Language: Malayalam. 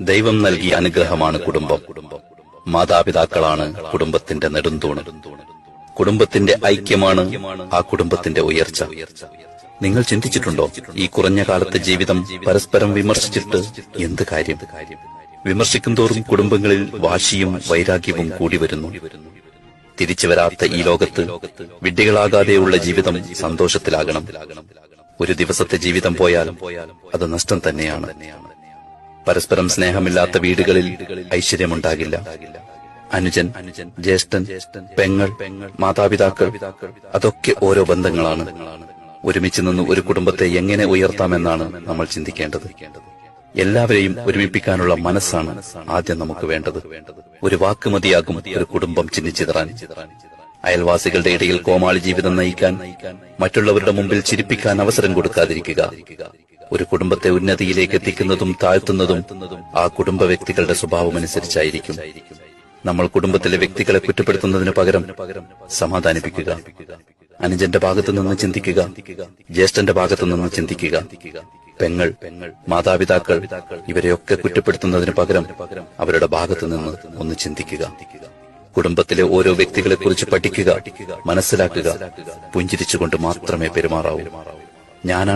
ദൈവം നൽകിയ അനുഗ്രഹമാണ് കുടുംബം. മാതാപിതാക്കളാണ് കുടുംബത്തിന്റെ നെടുന്തൂണ്. കുടുംബത്തിന്റെ ഐക്യമാണ് ആ കുടുംബത്തിന്റെ ഉയർച്ച. നിങ്ങൾ ചിന്തിച്ചിട്ടുണ്ടോ ഈ കുറഞ്ഞ കാലത്തെ ജീവിതം പരസ്പരം വിമർശിച്ചിട്ട് എന്ത് കാര്യം? വിമർശിക്കും തോറും കുടുംബങ്ങളിൽ വാശിയും വൈരാഗ്യവും കൂടി വരുന്നു. തിരിച്ചു വരാത്ത ഈ ലോകത്ത് വിഡ്ഢികളാകാതെയുള്ള ജീവിതം സന്തോഷത്തിലാകണം. ഒരു ദിവസത്തെ ജീവിതം പോയാൽ അത് നഷ്ടം തന്നെയാണ്. പരസ്പരം സ്നേഹമില്ലാത്ത വീടുകളിൽ ഐശ്വര്യമുണ്ടാകില്ല. അനുജൻ ജ്യേഷ്ഠൻ പെങ്ങൾ മാതാപിതാക്കൾ അതൊക്കെ ഓരോ ബന്ധങ്ങളാണ്. ഒരുമിച്ച് നിന്ന് ഒരു കുടുംബത്തെ എങ്ങനെ ഉയർത്താമെന്നാണ് നമ്മൾ ചിന്തിക്കേണ്ടത്. എല്ലാവരെയും ഒരുമിപ്പിക്കാനുള്ള മനസ്സാണ് ആദ്യം നമുക്ക് വേണ്ടത്. ഒരു വാക്ക് മതിയാകും ഒരു കുടുംബം ചിന്നിച്ചിതറാൻ അയൽവാസികളുടെ ഇടയിൽ കോമാളി ജീവിതം നയിക്കാൻ മറ്റുള്ളവരുടെ മുമ്പിൽ ചിരിപ്പിക്കാൻ അവസരം കൊടുക്കാതിരിക്കുക. ഒരു കുടുംബത്തെ ഉന്നതിയിലേക്ക് എത്തിക്കുന്നതും താഴ്ത്തുന്നതും ആ കുടുംബ വ്യക്തികളുടെ സ്വഭാവമനുസരിച്ചായിരിക്കും നമ്മൾ കുടുംബത്തിലെ വ്യക്തികളെ കുറ്റപ്പെടുത്തുന്നതിന് പകരം സമാധാനിപ്പിക്കുക. അനുജന്റെ ഭാഗത്തു നിന്ന് ചിന്തിക്കുക. ജ്യേഷ്ഠന്റെ ഭാഗത്തു നിന്ന് ചിന്തിക്കുക. പെങ്ങൾ മാതാപിതാക്കൾ ഇവരെയൊക്കെ കുറ്റപ്പെടുത്തുന്നതിന് പകരം അവരുടെ ഭാഗത്തു നിന്ന് ഒന്ന് ചിന്തിക്കുക. കുടുംബത്തിലെ ഓരോ വ്യക്തികളെ കുറിച്ച് പഠിക്കുക. മനസ്സിലാക്കുക. പുഞ്ചിരിച്ചുകൊണ്ട് മാത്രമേ പെരുമാറാവൂ. ഞാനാണ്